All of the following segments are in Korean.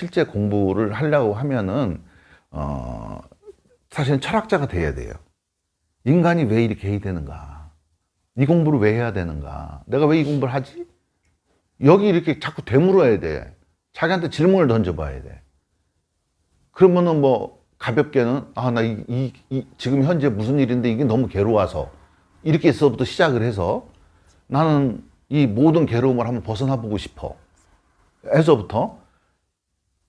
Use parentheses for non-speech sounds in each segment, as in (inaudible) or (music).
실제 공부를 하려고 하면은 어 사실은 철학자가 돼야 돼요. 인간이 왜 이렇게 해야 되는가? 이 공부를 왜 해야 되는가? 내가 왜 이 공부를 하지? 여기 이렇게 자꾸 되물어야 돼. 자기한테 질문을 던져봐야 돼. 그러면은 뭐 가볍게는 아나 이, 이, 이- 지금 현재 무슨 일인데 이게 너무 괴로워서 이렇게서부터 시작을 해서 나는 이 모든 괴로움을 한번 벗어나 보고 싶어. 해서부터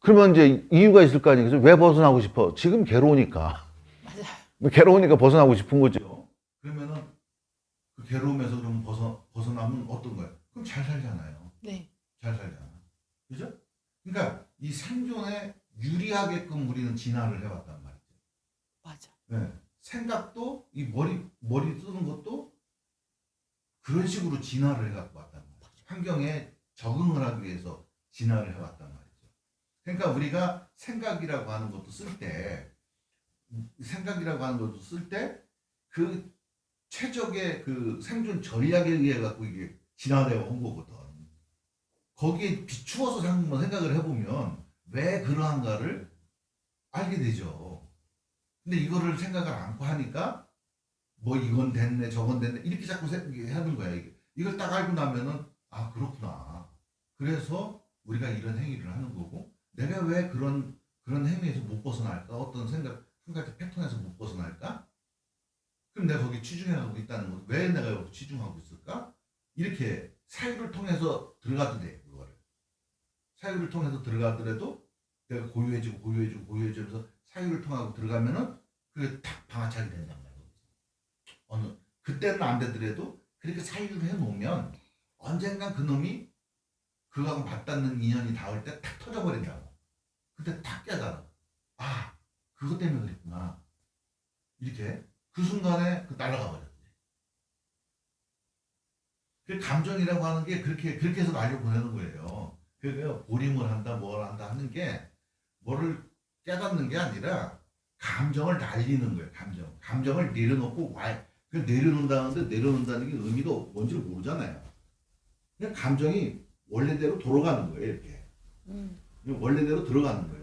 그러면 이제 이유가 있을 거 아니겠어요? 왜 벗어나고 싶어? 지금 괴로우니까. 맞아요. (laughs) 괴로우니까 벗어나고 싶은 거죠. 그러면은 그 괴로움에서 좀 벗어 벗어나면 어떤 거예요? 그럼 잘 살잖아요. 네. 잘 살잖아. 그죠? 그러니까 이 생존에 유리하게끔 우리는 진화를 해왔단 말이죠. 맞아. 네. 생각도 이 머리 머리 쓰는 것도 그런 식으로 진화를 해갖고 왔단 말이죠. 환경에 적응을 하기 위해서 진화를 해왔단 말이죠. 그러니까 우리가 생각이라고 하는 것도 쓸 때 생각이라고 하는 것도 쓸 때 그 최적의 그 생존 전략에 의해 갖고 이게 진화되어 온 거거든. 거기에 비추어서 한번 생각을 해보면 왜 그러한가를 알게 되죠. 근데 이거를 생각을 않고 하니까 뭐 이건 됐네 저건 됐네 이렇게 자꾸 하는 거야 이걸 딱 알고 나면은 아 그렇구나 그래서 우리가 이런 행위를 하는 거고 내가 왜 그런 그런 행위에서 못 벗어날까? 어떤 생각 한 가지 패턴에서 못 벗어날까? 그럼 내가 거기 치중하고 있다는 거왜 내가 여기 치중하고 있을까? 이렇게 사유를 통해서 들어가도 돼 그거를. 사유를 통해서 들어가더라도 내가 고유해지고 고유해지고 고유해지면서 사유를 통하고 들어가면은 그게 탁 방아차게 된단 말이에요. 어느 그때는 안 되더라도 그렇게 사유를 해놓으면 언젠간 그 놈이 그거하고 맞닿는 인연이 닿을 때 탁 터져버린다고. 그때 탁 깨달아. 아 그것 때문에 그랬구나. 이렇게 그 순간에 그 날아가 버렸대. 그 감정이라고 하는 게 그렇게 그렇게 해서 날려 보내는 거예요. 그러니까 보림을 한다, 뭘 한다 하는 게 뭐를 깨닫는 게 아니라 감정을 날리는 거예요. 감정. 감정을 내려놓고 와. 그 내려놓는다는데 내려놓는다는 게 의미가 뭔지를 모르잖아요. 그냥 감정이 원래대로 돌아가는 거예요. 이렇게. 음. 원래대로 들어가는 거예요.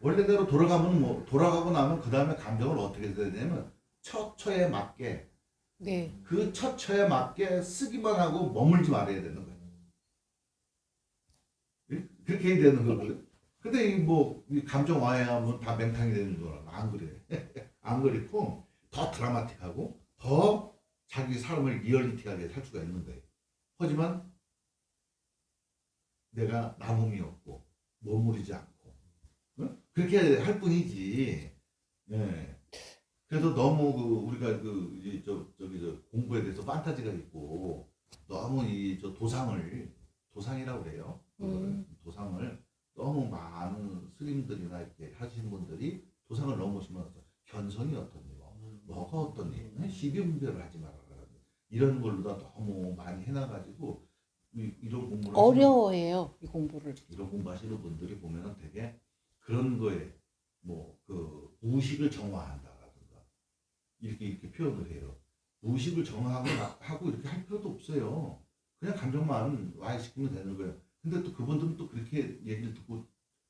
원래대로 돌아가면 뭐 돌아가고 나면 그 다음에 감정을 어떻게 되냐면 처처에 맞게 네. 그 처처에 맞게 쓰기만 하고 머물지 말아야 되는 거예요. 예? 그렇게 해야 되는 거거든. 근데 이뭐 감정 와해하면 다 맹탕이 되는 줄 알아. 안 그래. (laughs) 안 그렇고 더 드라마틱하고 더 자기 삶을 리얼리티하게 살 수가 있는 거예요. 하지만 내가 남음이 없고 머무르지 않고 응? 그렇게 할 뿐이지. 예. 그래서 너무 그 우리가 그 이제 저 저기 저 공부에 대해서 판타지가 있고 너무 이 저 도상을 도상이라고 그래요. 음. 도상을 너무 많은 스님들이나 이렇게 하시는 분들이 도상을 넘으시면서 견성이 어떠니 뭐 뭐가 어떠니 시비분별을 하지 말아라 이런 걸로 다 너무 많이 해놔가지고 이, 이런 공부를 하시는 어려워해요 이 공부를. 이런 공부하시는 분들이 보면은 되게 그런 거에 뭐 그 무의식을 정화한다라든가 이렇게 이렇게 표현을 해요. 무의식을 정화하고 나- 하고 이렇게 할 필요도 없어요. 그냥 감정만 와해시키면 되는 거예요. 근데 또 그분들은 또 그렇게 얘기를 듣고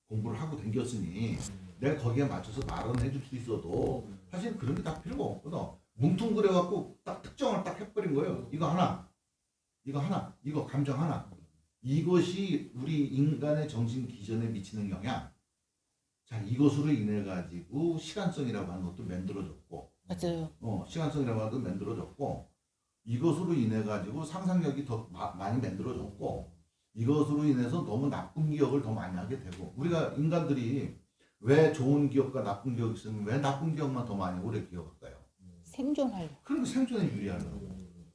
공부를 하고 댕겼으니 내가 거기에 맞춰서 말은 해줄 수 있어도 사실 그런 게 다 필요가 없거든. 뭉뚱그려 갖고 딱 특정을 딱 해버린 거예요. 이거 하나, 이거 하나, 이거 감정 하나. 이것이 우리 인간의 정신 기전에 미치는 영향. 자, 이것으로 인해 가지고 시간성이라고 하는 것도 만들어졌고, 맞아요. 어, 시간성이라고 하는 것도 만들어졌고, 이것으로 인해 가지고 상상력이 더 마- 많이 만들어졌고, 이것으로 인해서 너무 나쁜 기억을 더 많이 하게 되고, 우리가 인간들이 왜 좋은 기억과 나쁜 기억이 있으면 왜 나쁜 기억만 더 많이 오래 기억할까요? 생존하려. 그런 게 생존에 유리하다고.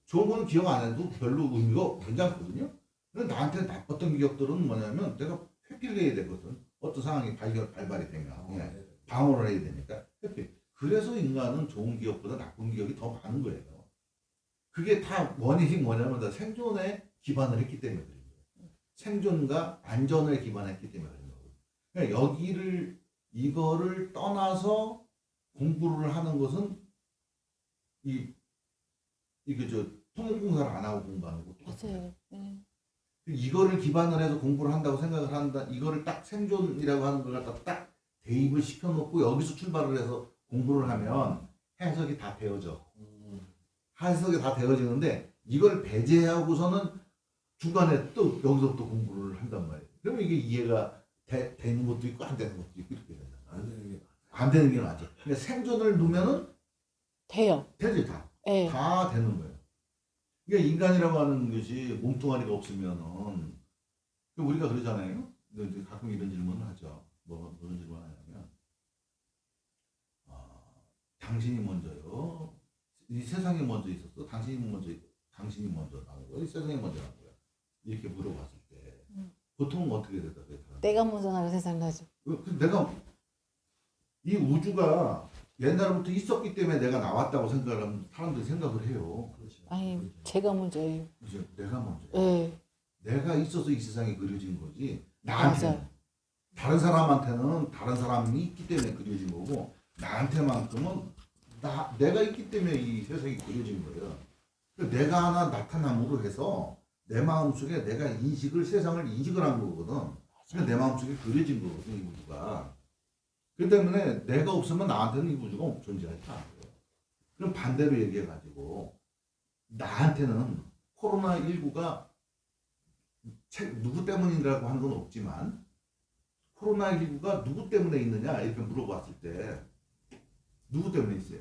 좋은 거는 기억 안 해도 별로 의미가 괜찮거든요. 근데 나한테 나빴던 기억들은 뭐냐면 내가 회피를 해야 되거든. 어떤 상황이 발견, 발발이 되면. 예. 방어를 해야 되니까. 회피. 그래서 인간은 좋은 기억보다 나쁜 기억이 더 많은 거예요. 그게 다 원인이 뭐냐면 다 생존에 기반을 했기 때문에 그런 거예요. 생존과 안전에 기반했기 때문에 그런 거예요. 그러니까 여기를, 이거를 떠나서 공부를 하는 것은 이, 이게 저 토목공사를 안 하고 공부하는 것도 맞아요. 네. 이거를 기반으로 해서 공부를 한다고 생각을 한다. 이거를 딱 생존이라고 하는 걸 갖다 딱 대입을 시켜놓고 여기서 출발을 해서 공부를 하면 해석이 다 되어져. 해석이 다 되어지는데 이걸 배제하고서는 중간에 또 여기서 또 공부를 한단 말이에요. 그러면 이게 이해가 되, 는 것도 있고 안 되는 것도 있고 이렇게 된다. 안 되는 게안 되는 게 맞아. 근데 생존을 놓으면은 돼요. 되지 다. 예. 다 되는 거예요. 그러니까 인간이라고 하는 것이 몸뚱아리가 없으면은 그 우리가 그러잖아요. 근데 가끔 이런 질문을 하죠. 뭐 무슨 질문 하냐면 아, 당신이 먼저요. 이 세상에 먼저 있었어. 당신이 먼저 당신이 먼저 거야. 이 세상에 먼저 거야. 이렇게 물어봤을 때 음. 보통은 어떻게 대답해요? 내가 먼저 나를 세상 나죠. 내가 이 우주가 옛날부터 있었기 때문에 내가 나왔다고 생각하면 사람들이 생각을 해요. 그렇죠. 아니 그렇죠. 제가 먼저예요. 이제 내가 먼저. 예. 내가 있어서 이 세상이 그려진 거지. 나한테 맞아요. 다른 사람한테는 다른 사람이 있기 때문에 그려진 거고 나한테만큼은 나 내가 있기 때문에 이 세상이 그려진 거예요. 그러니까 내가 하나 나타남으로 해서 내 마음속에 내가 인식을 세상을 인식을 한 거거든. 그러니까 내 마음속에 그려진 거거든 이 우주가. 그 때문에 내가 없으면 나한테는 이 우주가 존재하지 않아요. 그럼 반대로 얘기해가지고 나한테는 코로나 19가 누구 때문이라고 하는 건 없지만 코로나19가 누구 때문에 있느냐 이렇게 물어봤을 때 누구 때문에 있어요?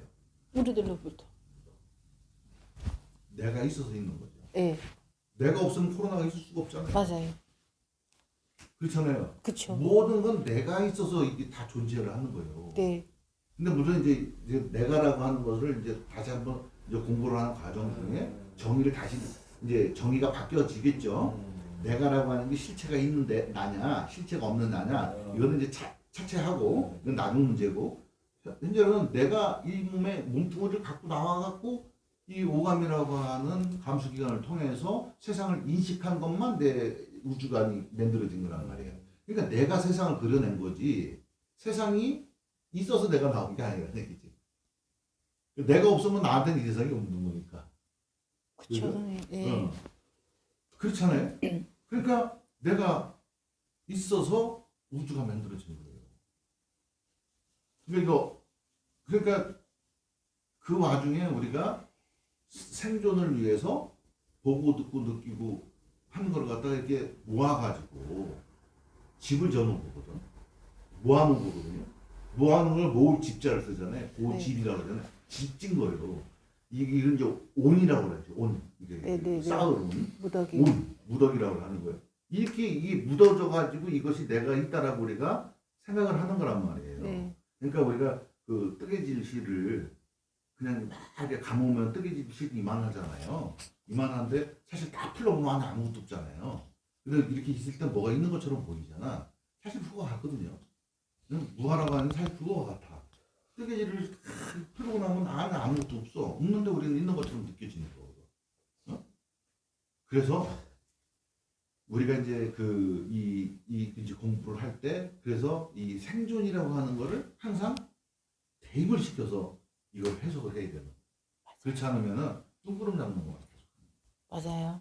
우리들로부터. 내가 있어서 있는 거죠. 예. 내가 없으면 코로나가 있을 수가 없잖아요. 맞아요. 그렇잖아요. 그쵸. 모든 건 내가 있어서 이게 다 존재를 하는 거예요. 네. 근데 물론 이제, 이제 내가라고 하는 것을 이제 다시 한번 이제 공부를 하는 과정 중에 음. 정의를 다시 이제 정의가 바뀌어지겠죠. 음. 내가라고 하는 게 실체가 있는데 나냐, 실체가 없는 나냐, 이거는 이제 차, 차치하고 이건 나중 문제고 현재는 내가 이 몸에 몸뚱아리를 갖고 나와갖고 이 오감이라고 하는 감수기관을 통해서 세상을 인식한 것만 내 우주관이 만들어진 거란 말이에요. 그러니까 내가 세상을 그려낸 거지 세상이 있어서 내가 나온 게 아니라는 얘기지. 내가 없으면 나한테는 이 세상이 없는 거니까. 그쵸. 그죠? 예. 어. 그렇잖아요. 그러니까 내가 있어서 우주가 만들어진 거예요. 그러니까 그러니까 그 와중에 우리가 생존을 위해서 보고 듣고 느끼고 하는 걸 갖다가 이렇게 모아가지고 집을 저는 거거든. 모아놓은 거거든요. 모아놓은 걸 모을 집자를 쓰잖아요. 그 네. 집이라고 그러잖아요. 집진 거예요. 이게 이제 온이라고 그러죠. 온. 이게 네, 네, 네. 쌓을 온. 무더기. 온 무더기라고 하는 거예요. 이렇게 이게 묻어져 가지고 이것이 내가 있다라고 우리가 생각을 하는 거란 말이에요. 네. 그러니까 우리가 그 뜨개질 실을 그냥 막 이렇게 감으면 뜨개질 실이 이만하잖아요. 이만한데 사실 다 풀러보면 아무것도 없잖아요. 근데 이렇게 있을 때 뭐가 있는 것처럼 보이잖아. 사실 그거 같거든요. 응? 무화라고 하는 게 사실 그거 같아. 뜨개질을 탁 풀고 나면 안에 아무것도 없어. 없는데 우리는 있는 것처럼 느껴지는 거거든. 어? 그래서 우리가 이제 그 이 이 이제 공부를 할 때 그래서 이 생존이라고 하는 거를 항상 대입을 시켜서 이걸 해석을 해야 되는. 거예요. 그렇지 않으면은 뚱그름 잡는 거 같아요. 맞아요.